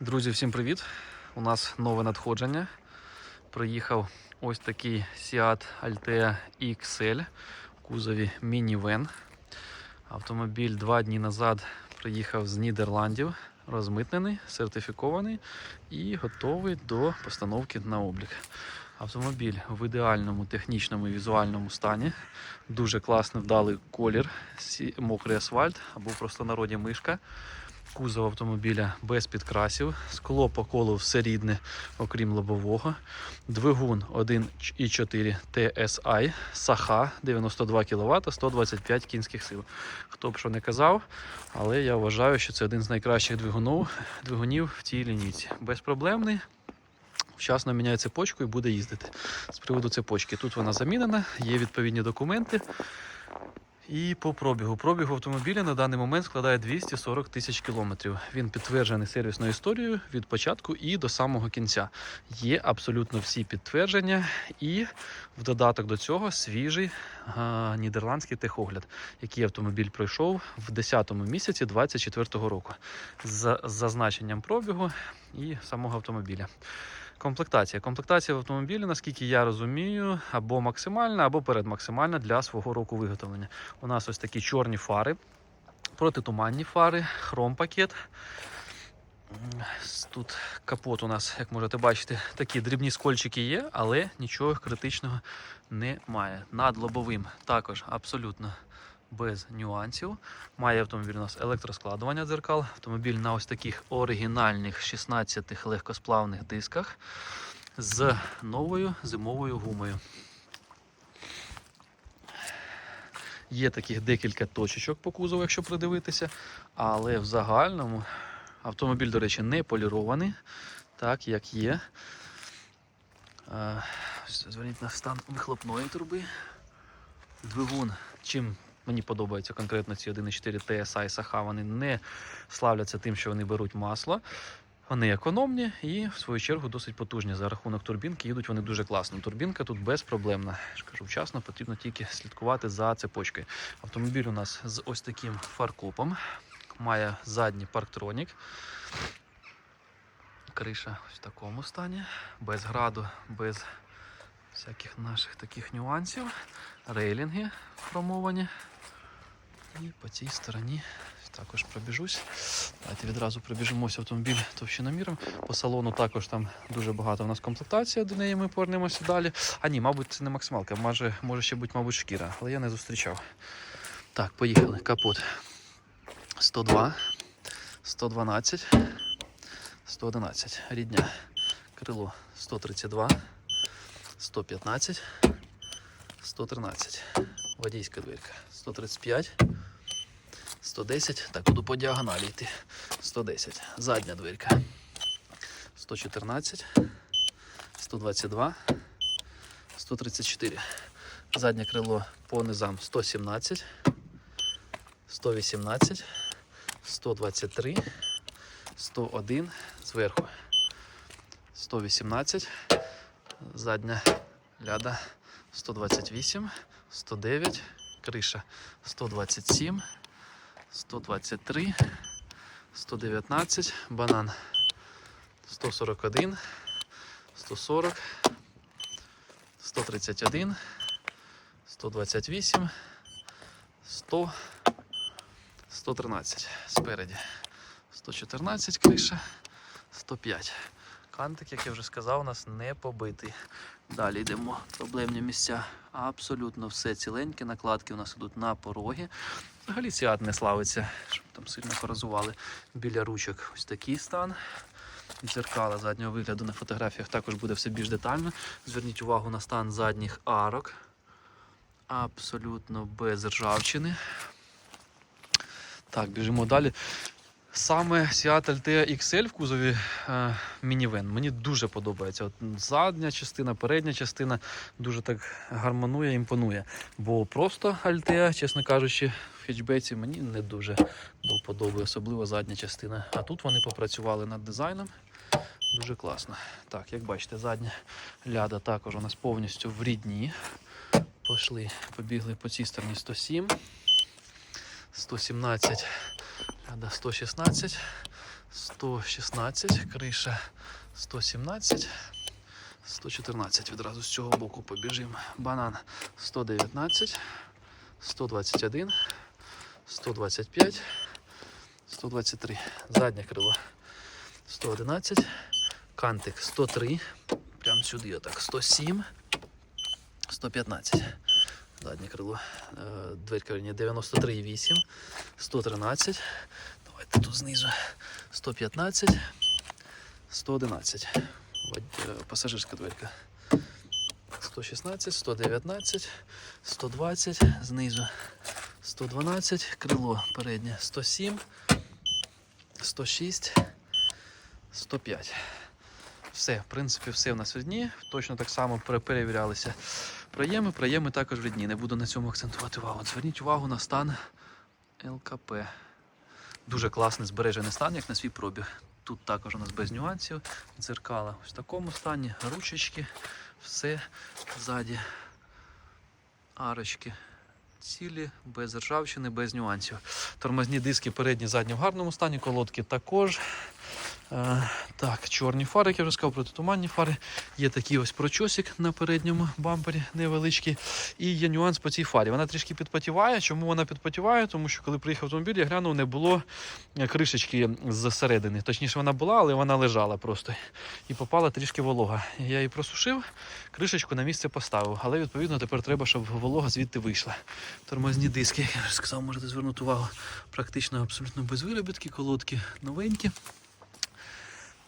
Друзі, всім привіт! У нас нове надходження. Приїхав ось такий Seat Altea XL в кузові мінівен. Автомобіль два дні назад приїхав з Нідерландів, розмитнений, сертифікований і готовий до постановки на облік. Автомобіль в ідеальному технічному і візуальному стані. Дуже класний вдалий колір, мокрий асфальт або в простонароді мишка. Кузов автомобіля без підкрасів, скло по колу все рідне, окрім лобового. Двигун 1,4 TSI, Саха 92 кВт, 125 кінських сил. Хто б що не казав, але я вважаю, що це один з найкращих двигунів, двигунів в цій лінійці. Безпроблемний. Вчасно міняє цепочку і буде їздити. З приводу цепочки. Тут вона замінена, є відповідні документи. І по пробігу. Пробіг автомобіля на даний момент складає 240 тисяч кілометрів. Він підтверджений сервісною історією від початку і до самого кінця. Є абсолютно всі підтвердження, і в додаток до цього свіжий а, нідерландський техогляд, який автомобіль пройшов в 10-му місяці 24-го року з зазначенням пробігу і самого автомобіля. Комплектація. Комплектація в автомобілі, наскільки я розумію, або максимальна, або передмаксимальна для свого року виготовлення. У нас ось такі чорні фари, протитуманні фари, хром-пакет. Тут капот у нас, як можете бачити, такі дрібні скольчики є, але нічого критичного немає. Над лобовим також абсолютно без нюансів. Має автомобіль у нас електроскладування дзеркал. Автомобіль на ось таких оригінальних 16 легкосплавних дисках з новою зимовою гумою. Є таких декілька точечок по кузову, якщо придивитися, але в загальному автомобіль, до речі, не полірований, так як є. Е, Зверніть на стан вихлопної труби. Двигун, чим мені подобається конкретно ці 1.4 TSI Саха, вони не славляться тим, що вони беруть масло. Вони економні і, в свою чергу, досить потужні. За рахунок турбінки їдуть вони дуже класно. Турбінка тут безпроблемна. Я ж кажу, вчасно потрібно тільки слідкувати за цепочкою. Автомобіль у нас з ось таким фаркопом. Має задній парктронік. Криша в такому стані, без граду, без всяких наших таких нюансів. Рейлінги хромовані. І по цій стороні також пробіжусь. Давайте відразу пробіжимося автомобіль товщиноміром. По салону також там дуже багато у нас комплектація, до неї ми повернемося далі. А ні, мабуть, це не максималка, може, може ще бути, мабуть, шкіра, але я не зустрічав. Так, поїхали. Капот 102, 112, 111. Рідня. Крило 132, 115, 113. Водійська дверка 135. 110. Так, буду по діагоналі йти. 110. Задня дверка. 114. 122. 134. Заднє крило по низам 117. 118. 123. 101. Зверху. 118. Задня ляда 128. 109. Криша 127. 123, 119, банан 141, 140, 131, 128, 100, 113 спереді, 114 криша, 105. Кантик, як я вже сказав, у нас не побитий. Далі йдемо. Проблемні місця. Абсолютно все ціленьке. Накладки у нас йдуть на пороги. Взагалі сіат не славиться, щоб там сильно поразували. Біля ручок ось такий стан. Дзеркала заднього вигляду на фотографіях також буде все більш детально. Зверніть увагу на стан задніх арок. Абсолютно без ржавчини. Так, біжимо далі. Саме Seat Altea XL в кузові е, мінівен мені дуже подобається. От задня частина, передня частина дуже так гармонує, імпонує. Бо просто Altea, чесно кажучи, в хетчбеці мені не дуже до особливо задня частина. А тут вони попрацювали над дизайном. Дуже класно. Так, як бачите, задня ляда також у нас повністю в рідні. Пошли, побігли по цій стороні 107, 117, ляда 116, 116, криша 117, 114. Відразу з цього боку побіжимо. Банан 119, 121, 125, 123. Заднє крило 111, кантик 103. Прямо сюди, отак, 107, 115. Заднє крило, дверка 93,8, 113. Давайте тут знизу 115, 111. Е, Пасажирська дверка. 116, 119, 120, знизу 112, крило переднє 107, 106, 105. Все, в принципі, все в нас рідні. Точно так само пере- перевірялися проєми. Проєми також рідні. Не буду на цьому акцентувати увагу. Зверніть увагу на стан ЛКП. Дуже класний збережений стан, як на свій пробіг. Тут також у нас без нюансів. Дзеркала ось в такому стані, ручечки, все ззаді. Арочки цілі, без ржавчини, без нюансів. Тормозні диски передні, задні в гарному стані, колодки також. Е, так, чорні фари, як я вже сказав, протитуманні фари. Є такий ось прочосик на передньому бампері невеличкий. І є нюанс по цій фарі. Вона трішки підпотіває. Чому вона підпотіває? Тому що коли приїхав автомобіль, я глянув, не було е, кришечки зсередини. Точніше, вона була, але вона лежала просто. І попала трішки волога. Я її просушив, кришечку на місце поставив. Але відповідно тепер треба, щоб волога звідти вийшла. Тормозні диски, як я вже сказав, можете звернути увагу. Практично абсолютно без виробітки, колодки новенькі.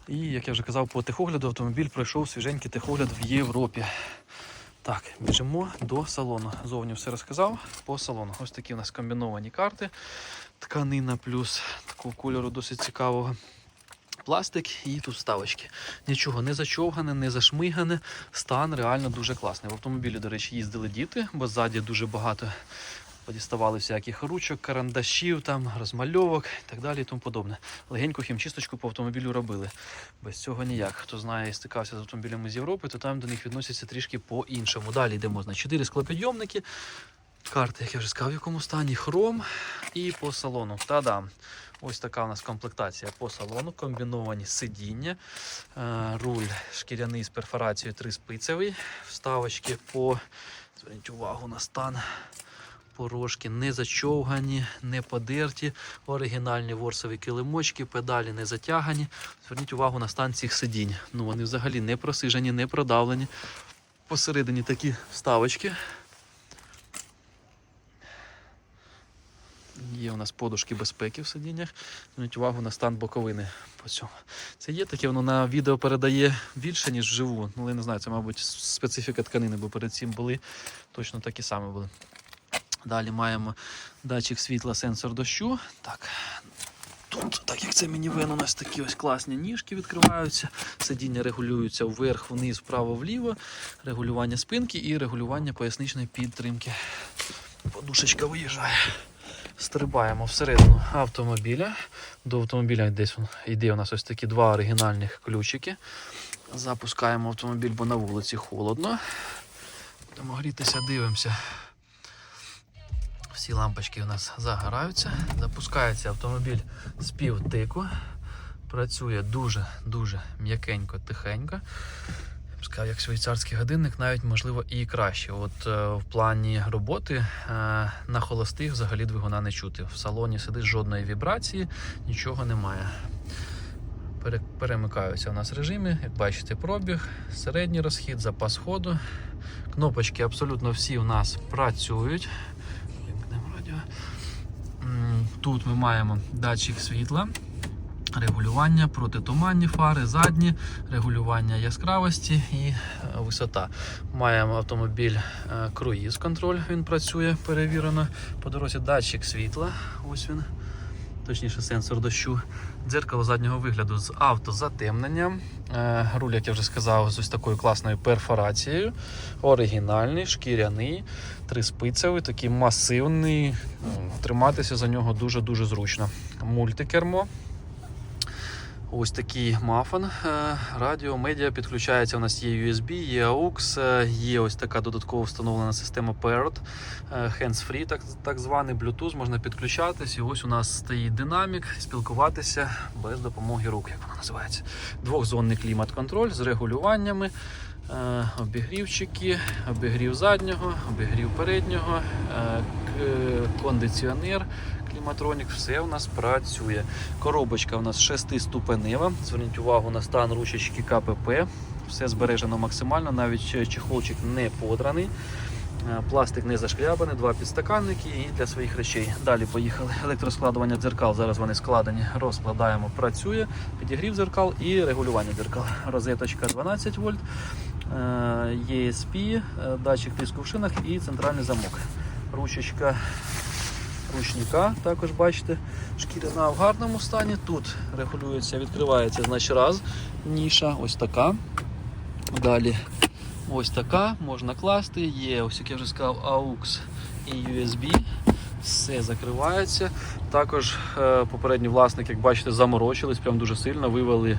І, як я вже казав, по техогляду автомобіль пройшов свіженький техогляд в Європі. Так, біжимо до салону. Зовні все розказав по салону. Ось такі у нас комбіновані карти. Тканина плюс такого кольору досить цікавого. Пластик і тут вставочки. Нічого не зачовгане, не зашмигане. Стан реально дуже класний. В автомобілі, до речі, їздили діти, бо ззаді дуже багато подіставали всяких ручок, карандашів, там, розмальовок і так далі і тому подобне. Легеньку хімчисточку по автомобілю робили. Без цього ніяк. Хто знає стикався з автомобілями з Європи, то там до них відносяться трішки по-іншому. Далі йдемо. Значить, чотири склопідйомники. Карти, як я вже сказав, в якому стані хром і по салону. Та-дам! Ось така у нас комплектація по салону, комбіновані сидіння, е, руль шкіряний з перфорацією триспицевий, вставочки по, зверніть увагу на стан, порожки не зачовгані, не подерті, оригінальні ворсові килимочки, педалі не затягані. Зверніть увагу на стан цих сидінь. Ну, вони взагалі не просижені, не продавлені. Посередині такі вставочки. Є у нас подушки безпеки в сидіннях. Зверніть увагу на стан боковини по цьому. Це є таке, воно на відео передає більше, ніж вживу. Ну, я не знаю, це, мабуть, специфіка тканини, бо перед цим були точно такі самі були. Далі маємо датчик світла, сенсор дощу. Так. Тут, так як це мінівен, у нас такі ось класні ніжки відкриваються, сидіння регулюються вверх, вниз, вправо, вліво, регулювання спинки і регулювання поясничної підтримки. Подушечка виїжджає. Стрибаємо всередину автомобіля. До автомобіля десь йде у нас ось такі два оригінальних ключики. Запускаємо автомобіль, бо на вулиці холодно. Будемо грітися, дивимося. Всі лампочки у нас загораються. Запускається автомобіль з півтику. Працює дуже-дуже м'якенько, тихенько. Сказав, як швейцарський годинник, навіть можливо і краще. От е, в плані роботи е, на холостих взагалі двигуна не чути. В салоні сидить жодної вібрації, нічого немає. Пере- Перемикаються у нас режими, як бачите, пробіг, середній розхід, запас ходу. Кнопочки абсолютно всі у нас працюють. Тут ми маємо датчик світла, регулювання, протитуманні фари, задні, регулювання яскравості і е, висота. Маємо автомобіль е, круїз контроль, він працює перевірено. По дорозі датчик світла. Ось він. Точніше, сенсор дощу. Дзеркало заднього вигляду з автозатемненням. Е, Руль, як я вже сказав, з ось такою класною перфорацією. Оригінальний, шкіряний, триспицевий, такий масивний. Триматися за нього дуже-дуже зручно. Мультикермо. Ось такий мафон. е, Радіо, медіа підключається. У нас є USB, є AUX, е, є ось така додатково встановлена система Parrot, е, hands-free, так, так званий Bluetooth, можна підключатись. І ось у нас стоїть динамік, спілкуватися без допомоги рук, як вона називається. Двохзонний клімат-контроль з регулюваннями. Обігрівчики, обігрів заднього, обігрів переднього, кондиціонер, кліматронік, все у нас працює. Коробочка у нас 6-ступенева. Зверніть увагу на стан ручечки КПП. Все збережено максимально, навіть чехолчик не подраний. Е, Пластик не зашкрябаний, два підстаканники і для своїх речей. Далі поїхали. Електроскладування дзеркал. Зараз вони складені. Розкладаємо, працює. Підігрів дзеркал і регулювання дзеркал. Розеточка 12 вольт, е, ESP, е, датчик тиску в шинах і центральний замок. Ручечка ручника, також бачите, шкіряна в гарному стані. Тут регулюється, відкривається, значить раз, ніша, ось така. Далі ось така, можна класти. Є, ось як я вже сказав, AUX і USB. Все закривається. Також е, попередній власник, як бачите, заморочились прям дуже сильно. Вивели е,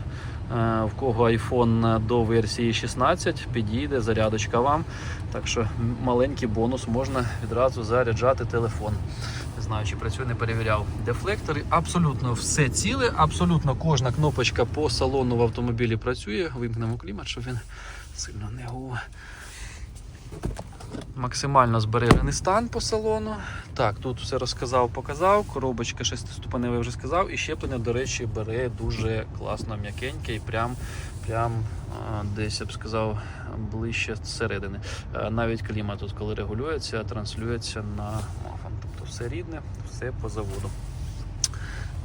в кого iPhone до версії 16, підійде зарядочка вам. Так що маленький бонус можна відразу заряджати телефон. Знаю, чи працює, не перевіряв. Дефлектори абсолютно все ціле, абсолютно кожна кнопочка по салону в автомобілі працює. Вимкнемо клімат, щоб він сильно не гув. Максимально збережений стан по салону. Так, тут все розказав, показав. Коробочка шестиступенева я вже сказав. І щеплення, до речі, бере дуже класно м'якеньке і прям, прям десь я б сказав ближче зсередини. Е, Навіть клімат тут, коли регулюється, транслюється на все рідне, все по заводу.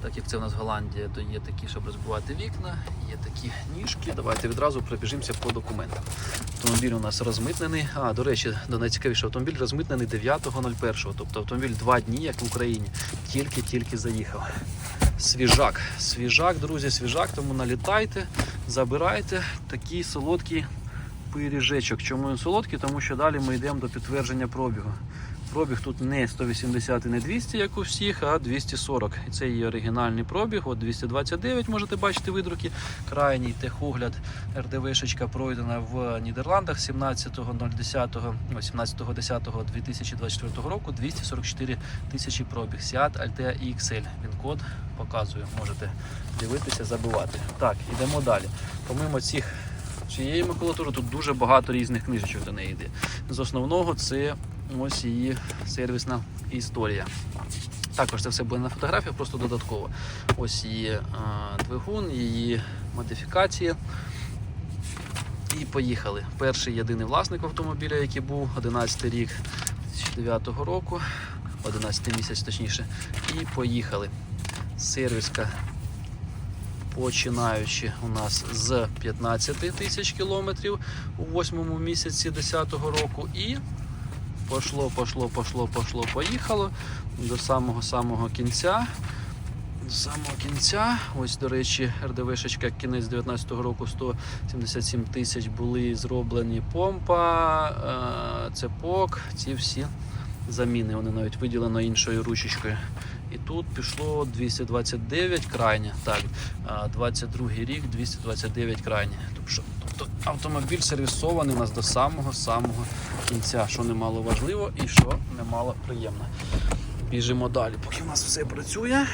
Так як це в нас Голландія, то є такі, щоб розбивати вікна, є такі ніжки. Давайте відразу пробіжимося по документам. Автомобіль у нас розмитнений. А, до речі, до найцікавіше, автомобіль розмитнений 9.01. Тобто автомобіль два дні, як в Україні, тільки-тільки заїхав. Свіжак. Свіжак, друзі, свіжак, тому налітайте, забирайте такий солодкий пиріжечок. Чому він солодкий? Тому що далі ми йдемо до підтвердження пробігу. Пробіг тут не 180 і не 200, як у всіх, а 240. І це її оригінальний пробіг. От 229 можете бачити видруки. Крайній техогляд РДВшечка пройдена в Нідерландах 17.10 17.10.2024 року 244 тисячі пробіг. Seat Altea EXL. Він код показую. Можете дивитися, забивати. Так, йдемо далі. Помимо цих цієї макулатури тут дуже багато різних книжечок до неї йде. З основного це ось її сервісна історія. Також це все буде на фотографіях, просто додатково. Ось її е, двигун, її модифікації. І поїхали. Перший єдиний власник автомобіля, який був 11 рік 2009 року, 11 місяць точніше. І поїхали. Сервіска починаючи у нас з 15 тисяч кілометрів у восьмому місяці 10 року і пошло, пошло, пошло, пошло, поїхало до самого самого кінця. До самого кінця, ось, до речі, РДВшечка кінець 19-го року 177 тисяч були зроблені помпа, е, цепок, ці всі заміни. Вони навіть виділено іншою ручечкою. І тут пішло 229 крайнє. Так, а, 22 рік 229 крайнє. Тобто, тобто автомобіль сервісований у нас до самого самого кінця, що немало важливо і що немало приємно. Біжимо далі, поки у нас все працює.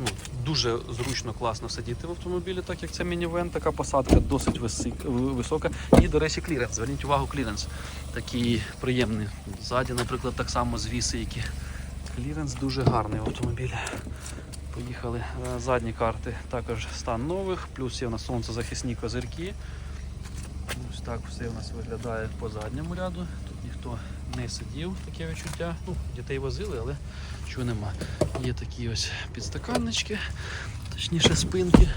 Ну, дуже зручно, класно сидіти в автомобілі, так як це мінівен, така посадка досить висик- висока. І, до речі, кліренс. Зверніть увагу, кліренс. Такий приємний. Ззаді, наприклад, так само звіси, які. Кліренс дуже гарний в автомобілі. Поїхали. Е, Задні карти також стан нових, плюс є в нас сонцезахисні козирки. Ось так все у нас виглядає по задньому ряду. Тут ніхто не сидів, таке відчуття. Ну, дітей возили, але чого нема. Є такі ось підстаканнички, точніше спинки.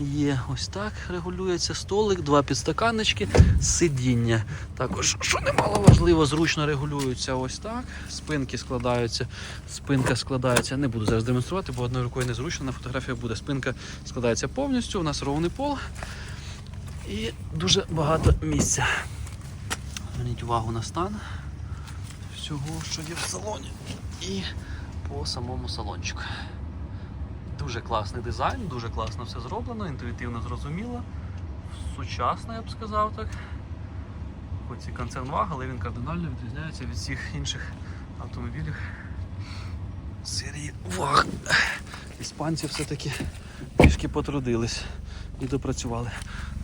Є ось так регулюється столик, два підстаканнички, сидіння. Також, що немало важливо, зручно регулюються ось так. Спинки складаються, спинка складається. Не буду зараз демонструвати, бо одною рукою незручно. На фотографіях буде. Спинка складається повністю. У нас ровний пол і дуже багато місця. Зверніть увагу на стан всього, що є в салоні. І по самому салончику. Дуже класний дизайн, дуже класно все зроблено, інтуїтивно зрозуміло. Сучасно, я б сказав так. Хоч і концерн ваг, але він кардинально відрізняється від всіх інших автомобілів серії ваг. Іспанці все-таки трішки потрудились і допрацювали.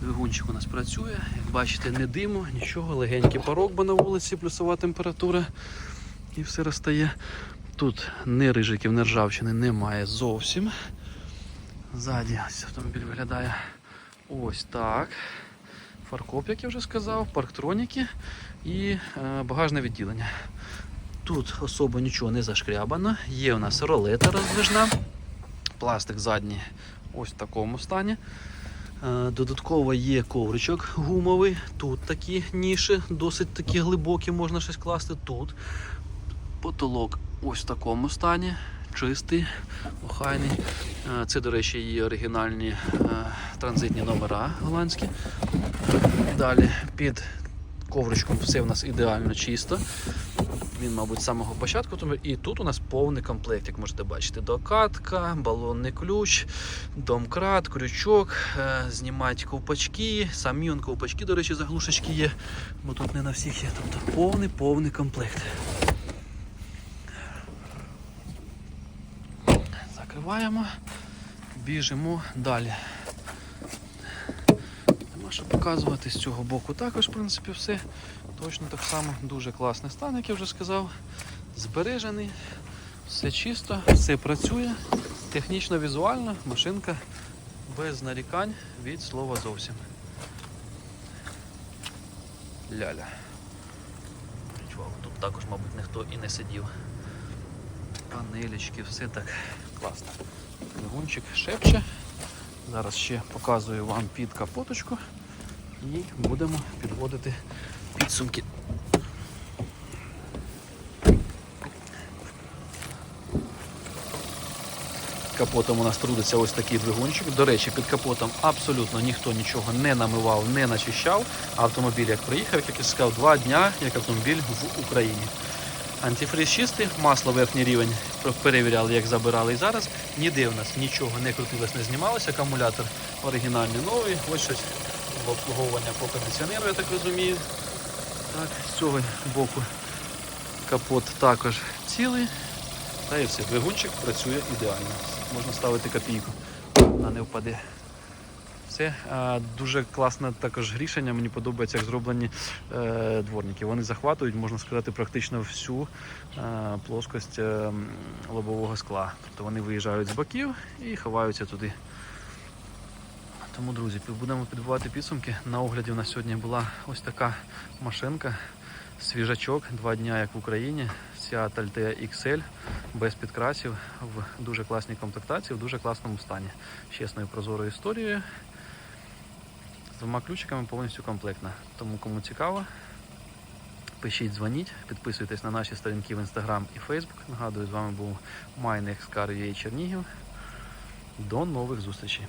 Двигунчик у нас працює, як бачите, не диму, нічого, легенький порог, бо на вулиці плюсова температура і все розтає. Тут ні рижиків, ні ржавчини немає зовсім. Ззаді автомобіль виглядає ось так. Фаркоп, як я вже сказав, парктроніки і е, багажне відділення. Тут особо нічого не зашкрябано. Є у нас ролета роздвижна, пластик задній ось в такому стані. Е, Додатково є ковричок гумовий. Тут такі ніші, досить такі глибокі, можна щось класти. Тут потолок ось в такому стані, чистий, охайний. Е, Це, до речі, є оригінальні е, транзитні номера голландські. Далі під ковричком все в нас ідеально чисто. Він, мабуть, з самого початку. І тут у нас повний комплект, як можете бачити. Докатка, балонний ключ, домкрат, крючок, е, знімати ковпачки, самі он ковпачки, до речі, заглушечки є, бо тут не на всіх є. Тобто повний повний комплект. Закриваємо, біжимо далі. Нема що показувати з цього боку також, в принципі, все. Точно так само дуже класний стан, як я вже сказав. Збережений, все чисто, все працює. Технічно, візуально, машинка без нарікань від слова зовсім. Ляля. Тут також, мабуть, ніхто і не сидів. Панелечки, все так класно. Двигунчик шепче. Зараз ще показую вам під капоточку і будемо підводити підсумки. Капотом у нас трудиться ось такий двигунчик. До речі, під капотом абсолютно ніхто нічого не намивав, не начищав. Автомобіль як приїхав, як я сказав, два дня, як автомобіль в Україні. Антифриз чистий, масло верхній рівень перевіряли, як забирали і зараз. Ніде у нас нічого не крутилось, не знімалося. Акумулятор оригінальний новий. Ось щось обслуговування по кондиціонеру, я так розумію. Так, з цього боку капот також цілий. Та і все, двигунчик працює ідеально. Можна ставити копійку, вона не впаде. А, дуже класне також рішення. Мені подобається, як зроблені е, дворники. Вони захватують, можна сказати, практично всю е, плоскость е, лобового скла. Тобто вони виїжджають з боків і ховаються туди. Тому, друзі, будемо підбивати підсумки. На огляді у нас сьогодні була ось така машинка. Свіжачок, два дня як в Україні. Seat Altea XL без підкрасів в дуже класній комплектації, в дуже класному стані. Чесною прозорою історією. Двома ключиками повністю комплектна. Тому кому цікаво, пишіть, дзвоніть, підписуйтесь на наші сторінки в Instagram і Facebook. Нагадую, з вами був MyNextCar.ua Чернігів. До нових зустрічей!